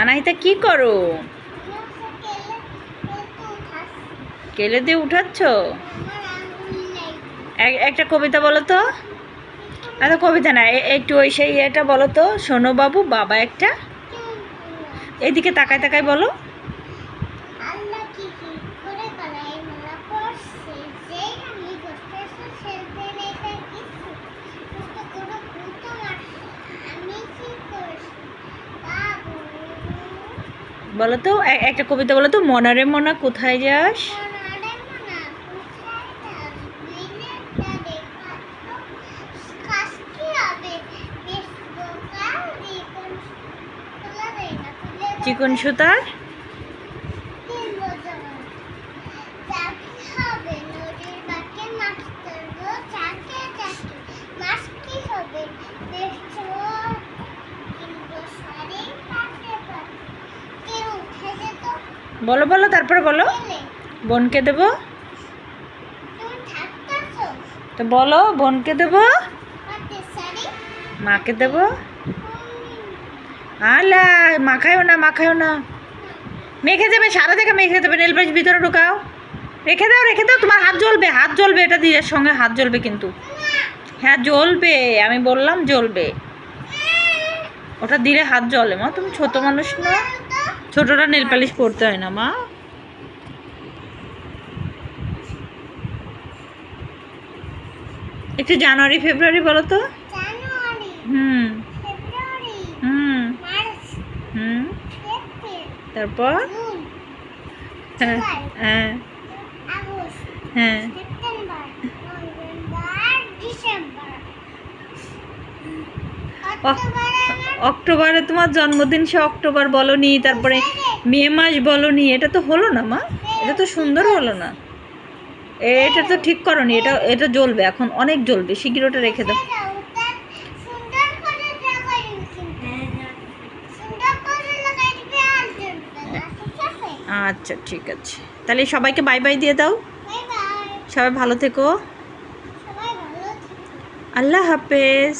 আনাইতা কি করো? কেলে দিয়ে উঠাচ্ছ? এক- একটা কবিতা বলো তো। আচ্ছা কবিতা না একটু ওই সেই এটা বলো তো শোনো বাবু বাবা একটা। এদিকে তাকায় তাকায় বলো আল্লাহ কি কি করে কলাই মালা পড়ছে যেই আমি গোষ্ঠের সেলতে নেই কিছু কষ্ট করে ভূত মারছে আমি কি করছি বাবু বলো তো একটা কবিতা বলো তো মনারে মনা কোথায় যাস? চিকন মনা বলো বলো তারপরে বলো। বোনকে দেবো? তো বলো বোনকে দেবো? মাকে দেবো? আলা মাখায়ও না মাখায়ও না। মেখে যাবে সারা জায়গা মেখে দেবে নেল পালিশ ভিতরে ঢোকাও। রেখে দাও রেখে দাও তোমার হাত জ্বলবে হাত জ্বলবে এটা দিয়ে সঙ্গে হাত জ্বলবে কিন্তু। হ্যাঁ জ্বলবে আমি বললাম জ্বলবে। ওটা দিলে হাত জ্বলে মা তুমি ছোট মানুষ না। ছোটরা নেল পালিশ পরতে হয় না মা। একটু জানুয়ারি ফেব্রুয়ারি বলো তো। হুম। হুম। হুম। তারপর? হ্যাঁ হ্যাঁ। হ্যাঁ। অক্টোবরে অক্টোবরে তোমার জন্মদিন সে অক্টোবর বলনি তারপরে মে মাস বলনি এটা তো হলো না মা এটা তো সুন্দর হলো না। এটা তো ঠিক করনি এটা এটা জ্বলবে এখন অনেক জ্বলবে শিগগির ওটা রেখে দাও। আচ্ছা ঠিক আছে। তাহলে সবাইকে বাই বাই দিয়ে দাও। সবাই ভালো থেকো। আল্লাহ হাফেজ।